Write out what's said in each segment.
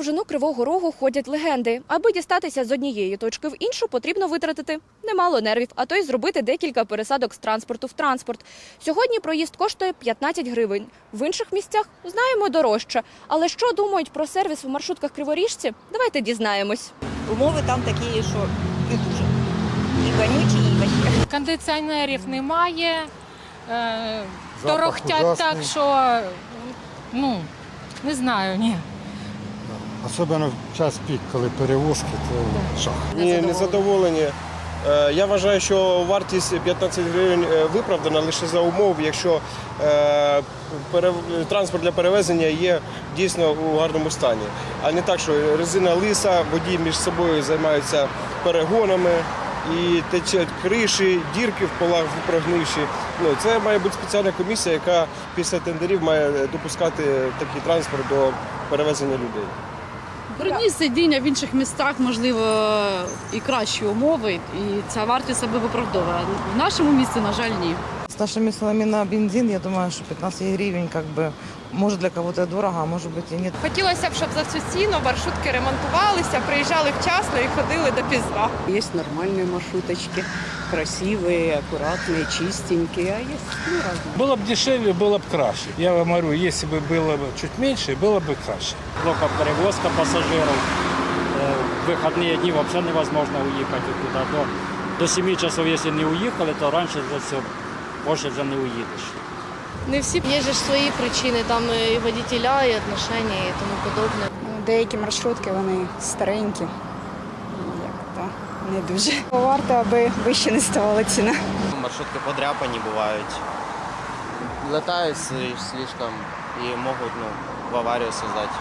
довжину Кривого Рогу ходять легенди. Аби дістатися з однієї точки в іншу, потрібно витратити немало нервів, а то й зробити декілька пересадок з транспорту в транспорт. Сьогодні проїзд коштує 15 гривень. В інших місцях знаємо дорожче. Але що думають про сервіс в маршрутках криворіжці? Давайте дізнаємось. Умови там такі, що не дуже. І вонючі, і вообще. Кондиціонерів немає, е, торохтять так, що ну, не знаю, ні. Особливо в час пік, коли перевозки, то жах. Ні, не задоволені. Е, Я вважаю, що вартість 15 гривень е, виправдана лише за умов, якщо е, транспорт для перевезення є дійсно у гарному стані. А не так, що резина лиса, водії між собою займаються перегонами і течуть криші, дірки в полах прогнивші. Ну, це має бути спеціальна комісія, яка після тендерів має допускати такий транспорт до перевезення людей. Брудні сидіння в інших містах, можливо, і кращі умови, і ця вартість себе виправдовує. В нашому місті, на жаль, ні. С нашими ценами на бензин, я думаю, что 15 гривен, как бы, может для кого-то дорого, а может быть и нет. Хотілося б, щоб за цю ціну маршрутки ремонтувалися, приїжджали вчасно і ходили допізна. Есть нормальные маршруточки, красивые, аккуратные, чистенькие, а есть ну, разные. Было бы дешевле, было бы краще. Я вам говорю, если бы было бы чуть меньше, было бы краще. плохо перевозка пассажиров. Э, В выходные дни вообще невозможно уехать туда. До, до 7 часов, если не уехали, то раньше за все, позже вже не уїдеш. Не всі є ж свої причини, там і водітеля, і отношення, і тому подобне. Деякі маршрутки вони старенькі. То не дуже. Варто, аби вище не ставала ціна. Маршрутки подряпані бувають. Летають слишком і можуть ну, в аварію создати.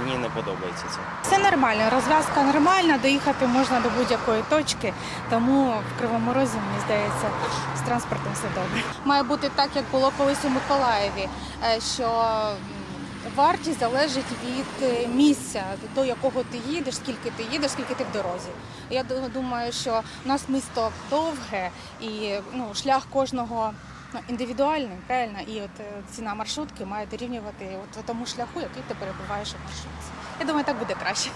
Мені не подобається це. Все нормально, розв'язка нормальна, доїхати можна до будь-якої точки, тому в Кривому Розі, мені здається, з транспортом все добре. Має бути так, як було колись у Миколаєві, е, що вартість залежить від е, місця, до якого ти їдеш, скільки ти їдеш, скільки ти в дорозі. Я думаю, що у нас місто довге і ну, шлях кожного. ну, Індивідуальний, правильно, і от е, ціна маршрутки має дорівнювати от тому шляху, який ти перебуваєш у маршрутці. Я думаю, так буде краще.